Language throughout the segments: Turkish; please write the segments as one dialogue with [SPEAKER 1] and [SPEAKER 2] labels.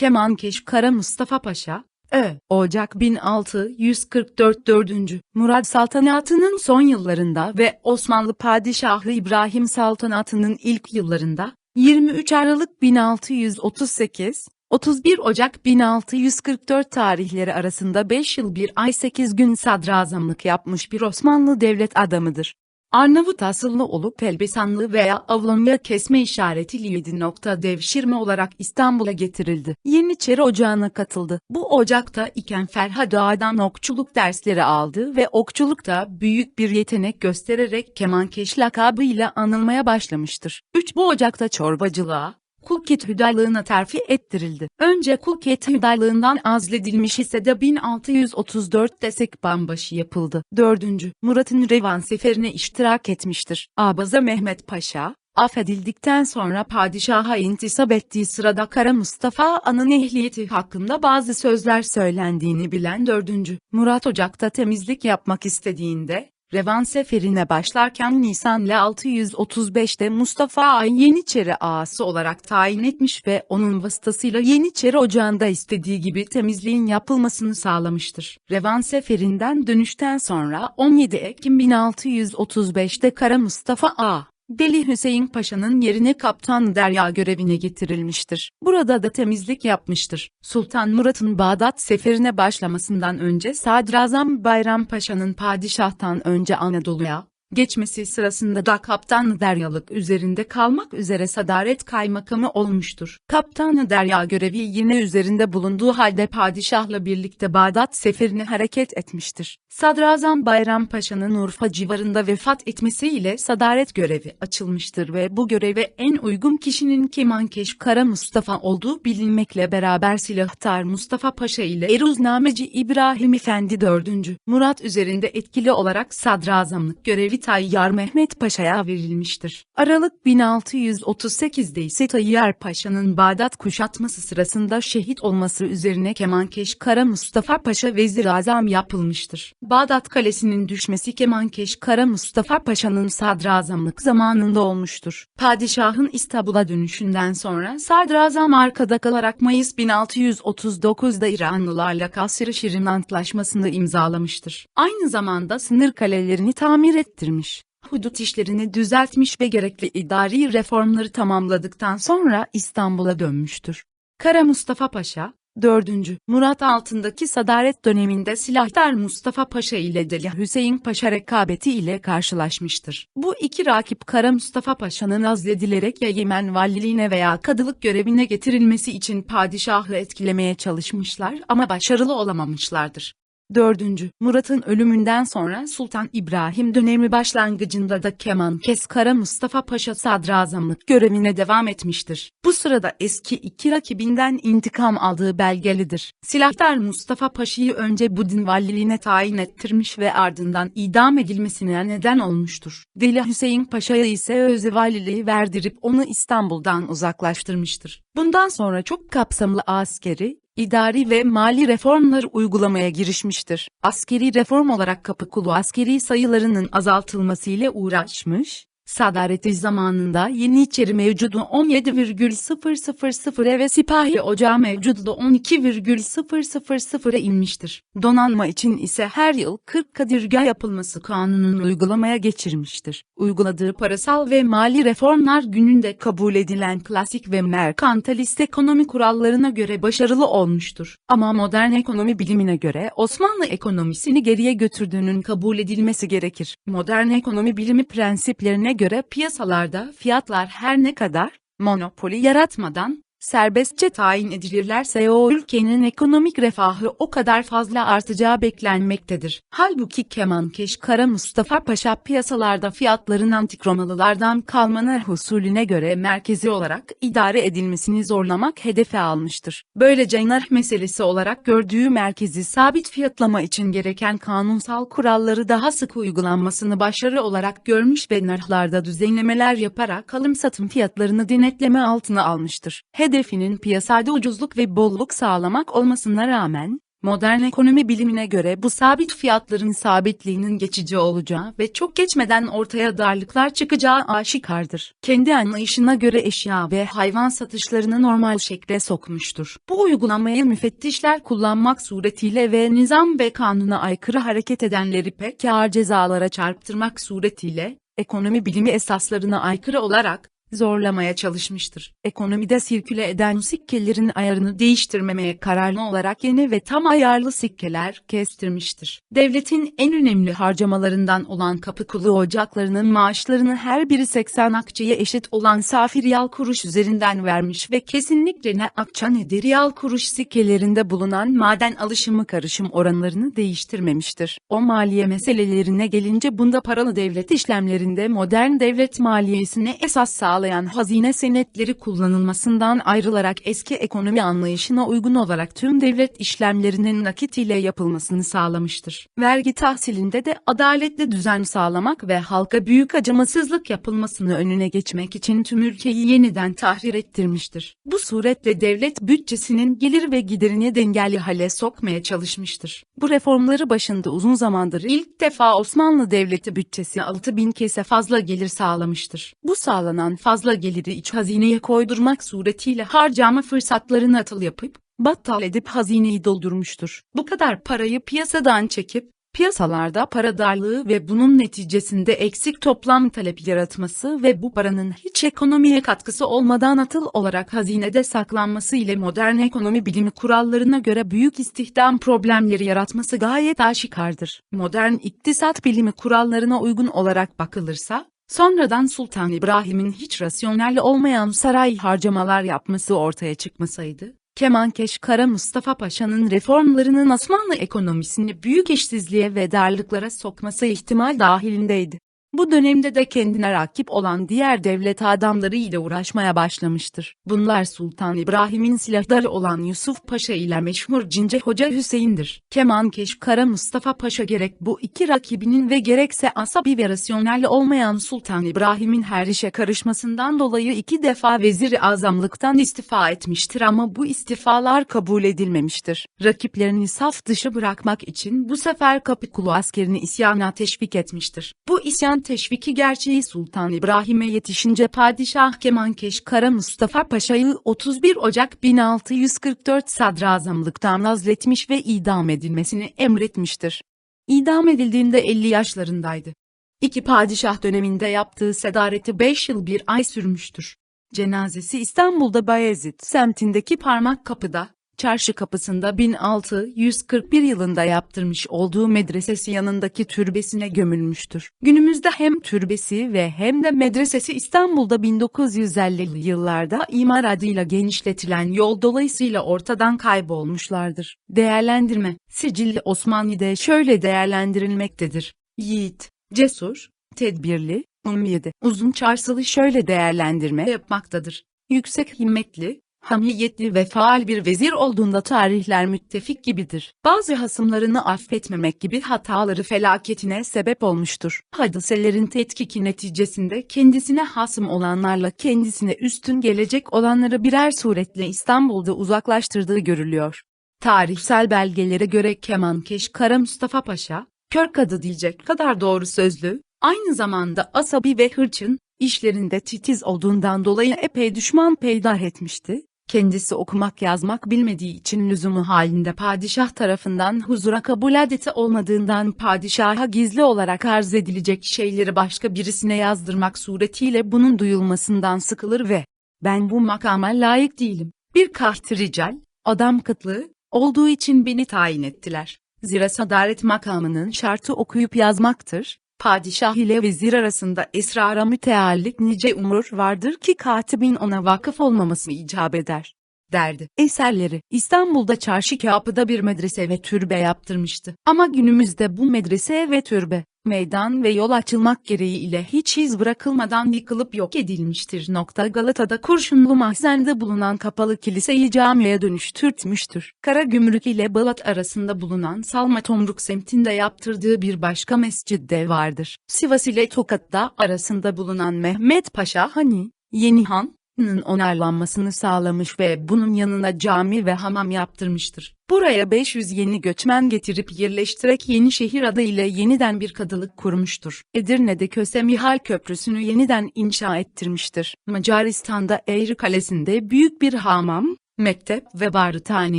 [SPEAKER 1] Kemankeş Kara Mustafa Paşa, Ö. Ocak 1644 4. Murad Saltanatı'nın son yıllarında ve Osmanlı Padişahı İbrahim Saltanatı'nın ilk yıllarında, 23 Aralık 1638, 31 Ocak 1644 tarihleri arasında 5 yıl 1 ay 8 gün sadrazamlık yapmış bir Osmanlı devlet adamıdır. Arnavut asıllı olup Elbesanlı veya Avlonya kesme işaretiyle 7 nokta devşirme olarak İstanbul'a getirildi. Yeniçeri Ocağı'na katıldı. Bu ocakta iken Ferhat Ağa'dan okçuluk dersleri aldı ve okçulukta büyük bir yetenek göstererek kemankeş lakabıyla anılmaya başlamıştır. 3 bu ocakta çorbacılığa, Kulket hüdaylığına terfi ettirildi. Önce Kulket hüdaylığından azledilmiş ise de 1634'te Sekbanbaşı yapıldı. 4. Murat'ın Revan seferine iştirak etmiştir. Abaza Mehmet Paşa, affedildikten sonra padişaha intisap ettiği sırada Kara Mustafa An'ın ehliyeti hakkında bazı sözler söylendiğini bilen 4. Murat Ocak'ta temizlik yapmak istediğinde, Revan seferine başlarken Nisan'la 635'te Mustafa Ay Yeniçeri ağası olarak tayin etmiş ve onun vasıtasıyla Yeniçeri ocağında istediği gibi temizliğin yapılmasını sağlamıştır. Revan seferinden dönüşten sonra 17 Ekim 1635'te Kara Mustafa A. Deli Hüseyin Paşa'nın yerine Kaptan Derya görevine getirilmiştir. Burada da temizlik yapmıştır. Sultan Murat'ın Bağdat seferine başlamasından önce Sadrazam Bayram Paşa'nın padişahtan önce Anadolu'ya, geçmesi sırasında da Kaptan Deryalık üzerinde kalmak üzere sadaret kaymakamı olmuştur. Kaptan Derya görevi yine üzerinde bulunduğu halde padişahla birlikte Bağdat seferine hareket etmiştir. Sadrazam Bayram Paşa'nın Urfa civarında vefat etmesiyle sadaret görevi açılmıştır ve bu göreve en uygun kişinin Kemankeş Kara Mustafa olduğu bilinmekle beraber silahtar Mustafa Paşa ile Eruznameci İbrahim Efendi 4. Murat üzerinde etkili olarak sadrazamlık görevi Tayyar Mehmet Paşa'ya verilmiştir. Aralık 1638'de ise Tayyar Paşa'nın Bağdat kuşatması sırasında şehit olması üzerine Kemankeş Kara Mustafa Paşa vezir azam yapılmıştır. Bağdat Kalesi'nin düşmesi Kemankeş Kara Mustafa Paşa'nın sadrazamlık zamanında olmuştur. Padişahın İstanbul'a dönüşünden sonra sadrazam arkada kalarak Mayıs 1639'da İranlılarla Kasr-ı Şirin Antlaşması'nı imzalamıştır. Aynı zamanda sınır kalelerini tamir ettirmiş hudut işlerini düzeltmiş ve gerekli idari reformları tamamladıktan sonra İstanbul'a dönmüştür. Kara Mustafa Paşa, 4. Murat altındaki sadaret döneminde silahtar Mustafa Paşa ile Deli Hüseyin Paşa rekabeti ile karşılaşmıştır. Bu iki rakip Kara Mustafa Paşa'nın azledilerek ya Yemen valiliğine veya kadılık görevine getirilmesi için padişahı etkilemeye çalışmışlar ama başarılı olamamışlardır. 4. Murat'ın ölümünden sonra Sultan İbrahim dönemi başlangıcında da Keman Keskara Mustafa Paşa sadrazamlık görevine devam etmiştir. Bu sırada eski iki rakibinden intikam aldığı belgelidir. Silahtar Mustafa Paşa'yı önce Budin valiliğine tayin ettirmiş ve ardından idam edilmesine neden olmuştur. Deli Hüseyin Paşa'ya ise öz valiliği verdirip onu İstanbul'dan uzaklaştırmıştır. Bundan sonra çok kapsamlı askeri, idari ve mali reformlar uygulamaya girişmiştir. Askeri reform olarak Kapıkulu askeri sayılarının azaltılmasıyla uğraşmış, Sadareti zamanında Yeniçeri mevcudu 17,000'e ve Sipahi Ocağı mevcudu 12,000'e inmiştir. Donanma için ise her yıl 40 kadirgah yapılması kanununu uygulamaya geçirmiştir. Uyguladığı parasal ve mali reformlar gününde kabul edilen klasik ve merkantilist ekonomi kurallarına göre başarılı olmuştur. Ama modern ekonomi bilimine göre Osmanlı ekonomisini geriye götürdüğünün kabul edilmesi gerekir. Modern ekonomi bilimi prensiplerine göre piyasalarda fiyatlar her ne kadar monopoli yaratmadan serbestçe tayin edilirlerse o ülkenin ekonomik refahı o kadar fazla artacağı beklenmektedir. Halbuki Kemankeş Kara Mustafa Paşa piyasalarda fiyatların antik Romalılardan kalmanar husulüne göre merkezi olarak idare edilmesini zorlamak hedefe almıştır. Böylece nar meselesi olarak gördüğü merkezi sabit fiyatlama için gereken kanunsal kuralları daha sık uygulanmasını başarı olarak görmüş ve narhlarda düzenlemeler yaparak alım satım fiyatlarını denetleme altına almıştır. Hedefinin piyasada ucuzluk ve bolluk sağlamak olmasına rağmen, Modern ekonomi bilimine göre bu sabit fiyatların sabitliğinin geçici olacağı ve çok geçmeden ortaya darlıklar çıkacağı aşikardır. Kendi anlayışına göre eşya ve hayvan satışlarını normal şekle sokmuştur. Bu uygulamayı müfettişler kullanmak suretiyle ve nizam ve kanuna aykırı hareket edenleri pek ağır cezalara çarptırmak suretiyle, ekonomi bilimi esaslarına aykırı olarak, zorlamaya çalışmıştır. Ekonomide sirküle eden sikkelerin ayarını değiştirmemeye kararlı olarak yeni ve tam ayarlı sikkeler kestirmiştir. Devletin en önemli harcamalarından olan kapı kulu ocaklarının maaşlarını her biri 80 akçeye eşit olan safi riyal kuruş üzerinden vermiş ve kesinlikle ne akça ne de riyal kuruş sikkelerinde bulunan maden alışımı karışım oranlarını değiştirmemiştir. O maliye meselelerine gelince bunda paralı devlet işlemlerinde modern devlet maliyesine esas sağlayan hazine senetleri kullanılmasından ayrılarak eski ekonomi anlayışına uygun olarak tüm devlet işlemlerinin nakit ile yapılmasını sağlamıştır. Vergi tahsilinde de adaletli düzen sağlamak ve halka büyük acımasızlık yapılmasını önüne geçmek için tüm ülkeyi yeniden tahrir ettirmiştir. Bu suretle devlet bütçesinin gelir ve giderini dengeli hale sokmaya çalışmıştır. Bu reformları başında uzun zamandır ilk defa Osmanlı Devleti bütçesi 6000 kese fazla gelir sağlamıştır. Bu sağlanan fazla geliri iç hazineye koydurmak suretiyle harcama fırsatlarını atıl yapıp, battal edip hazineyi doldurmuştur. Bu kadar parayı piyasadan çekip, piyasalarda para darlığı ve bunun neticesinde eksik toplam talep yaratması ve bu paranın hiç ekonomiye katkısı olmadan atıl olarak hazinede saklanması ile modern ekonomi bilimi kurallarına göre büyük istihdam problemleri yaratması gayet aşikardır. Modern iktisat bilimi kurallarına uygun olarak bakılırsa, Sonradan Sultan İbrahim'in hiç rasyonel olmayan saray harcamalar yapması ortaya çıkmasaydı, Kemankeş Kara Mustafa Paşa'nın reformlarının Osmanlı ekonomisini büyük eşsizliğe ve darlıklara sokması ihtimal dahilindeydi. Bu dönemde de kendine rakip olan diğer devlet adamları ile uğraşmaya başlamıştır. Bunlar Sultan İbrahim'in silahdarı olan Yusuf Paşa ile meşhur Cince Hoca Hüseyin'dir. Kemankeş Kara Mustafa Paşa gerek bu iki rakibinin ve gerekse asabi ve rasyonel olmayan Sultan İbrahim'in her işe karışmasından dolayı iki defa vezir azamlıktan istifa etmiştir ama bu istifalar kabul edilmemiştir. Rakiplerini saf dışı bırakmak için bu sefer Kapıkulu askerini isyana teşvik etmiştir. Bu isyan teşviki gerçeği Sultan İbrahim'e yetişince Padişah Kemankeş Kara Mustafa Paşa'yı 31 Ocak 1644 sadrazamlıktan azletmiş ve idam edilmesini emretmiştir. İdam edildiğinde 50 yaşlarındaydı. İki padişah döneminde yaptığı sedareti 5 yıl bir ay sürmüştür. Cenazesi İstanbul'da Bayezid semtindeki parmak kapıda, çarşı kapısında 1641 yılında yaptırmış olduğu medresesi yanındaki türbesine gömülmüştür. Günümüzde hem türbesi ve hem de medresesi İstanbul'da 1950'li yıllarda imar adıyla genişletilen yol dolayısıyla ortadan kaybolmuşlardır. Değerlendirme, Sicilli Osmani'de şöyle değerlendirilmektedir. Yiğit, cesur, tedbirli, umiyede, uzun çarşılı şöyle değerlendirme yapmaktadır. Yüksek himmetli, hamiyetli ve faal bir vezir olduğunda tarihler müttefik gibidir. Bazı hasımlarını affetmemek gibi hataları felaketine sebep olmuştur. Hadiselerin tetkiki neticesinde kendisine hasım olanlarla kendisine üstün gelecek olanları birer suretle İstanbul'da uzaklaştırdığı görülüyor. Tarihsel belgelere göre Kemankeş Kara Mustafa Paşa, kör kadı diyecek kadar doğru sözlü, aynı zamanda asabi ve hırçın, işlerinde titiz olduğundan dolayı epey düşman peydah etmişti. Kendisi okumak yazmak bilmediği için lüzumu halinde padişah tarafından huzura kabul adeti olmadığından padişaha gizli olarak arz edilecek şeyleri başka birisine yazdırmak suretiyle bunun duyulmasından sıkılır ve ben bu makama layık değilim. Bir kaht rical, adam kıtlığı, olduğu için beni tayin ettiler. Zira sadaret makamının şartı okuyup yazmaktır. Padişah ile vezir arasında esrara müteallik nice umur vardır ki katibin ona vakıf olmaması icap eder derdi. Eserleri İstanbul'da çarşı kapıda bir medrese ve türbe yaptırmıştı. Ama günümüzde bu medrese ve türbe, meydan ve yol açılmak gereğiyle hiç iz bırakılmadan yıkılıp yok edilmiştir. Nokta Galata'da Kurşunlu Mahzen'de bulunan kapalı kiliseyi camiye dönüştürtmüştür. Karagümrük ile Balat arasında bulunan Salma Tomruk semtinde yaptırdığı bir başka mescid de vardır. Sivas ile Tokat'ta arasında bulunan Mehmet Paşa Hani, Yeni Han, onarlanmasını sağlamış ve bunun yanına cami ve hamam yaptırmıştır. Buraya 500 yeni göçmen getirip yerleştirerek Yenişehir adıyla yeniden bir kadılık kurmuştur. Edirne'de Köse Mihal Köprüsü'nü yeniden inşa ettirmiştir. Macaristan'da Eğri Kalesi'nde büyük bir hamam, mektep ve barıtane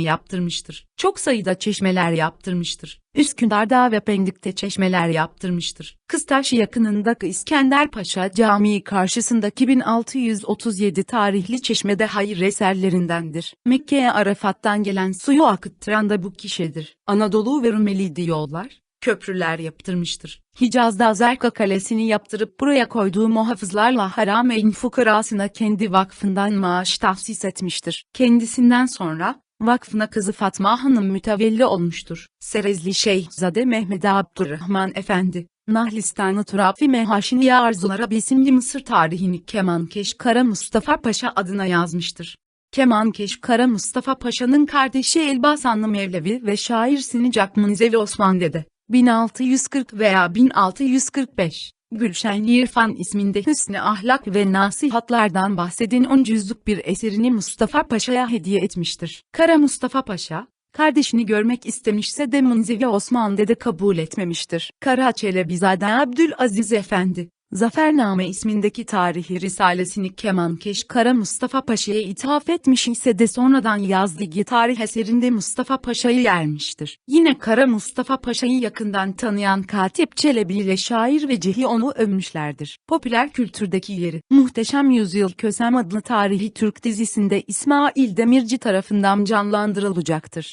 [SPEAKER 1] yaptırmıştır. Çok sayıda çeşmeler yaptırmıştır. Üsküdar'da ve Pendik'te çeşmeler yaptırmıştır. Kıstaş yakınındaki İskender Paşa Camii karşısındaki 1637 tarihli çeşmede hayır eserlerindendir. Mekke'ye Arafat'tan gelen suyu akıttıran da bu kişidir. Anadolu ve Rumeli'de yollar, köprüler yaptırmıştır. Hicaz'da Azerka Kalesi'ni yaptırıp buraya koyduğu muhafızlarla Harameyn fukarasına kendi vakfından maaş tahsis etmiştir. Kendisinden sonra, vakfına kızı Fatma Hanım mütevelli olmuştur. Serezli Şeyhzade Mehmet Abdurrahman Efendi, Nahlistanı Turafi Mehaşini Arzulara isimli Mısır tarihini Kemankeş Kara Mustafa Paşa adına yazmıştır. Kemankeş Kara Mustafa Paşa'nın kardeşi Elbasanlı Mevlevi ve şair Sinicak Munzevi Osman Dede, 1640 veya 1645, Gülşen İrfan isminde hüsnü ahlak ve nasihatlardan bahseden 10 cüzlük bir eserini Mustafa Paşa'ya hediye etmiştir. Kara Mustafa Paşa, kardeşini görmek istemişse de Munzevi Osman Dede kabul etmemiştir. Kara Çelebizade Abdülaziz Efendi, Zafername ismindeki tarihi risalesini Kemankeş Kara Mustafa Paşa'ya ithaf etmiş ise de sonradan yazdığı tarih eserinde Mustafa Paşa'yı yermiştir. Yine Kara Mustafa Paşa'yı yakından tanıyan Katip Çelebi ile şair ve cihi onu övmüşlerdir. Popüler kültürdeki yeri, Muhteşem Yüzyıl Kösem adlı tarihi Türk dizisinde İsmail Demirci tarafından canlandırılacaktır.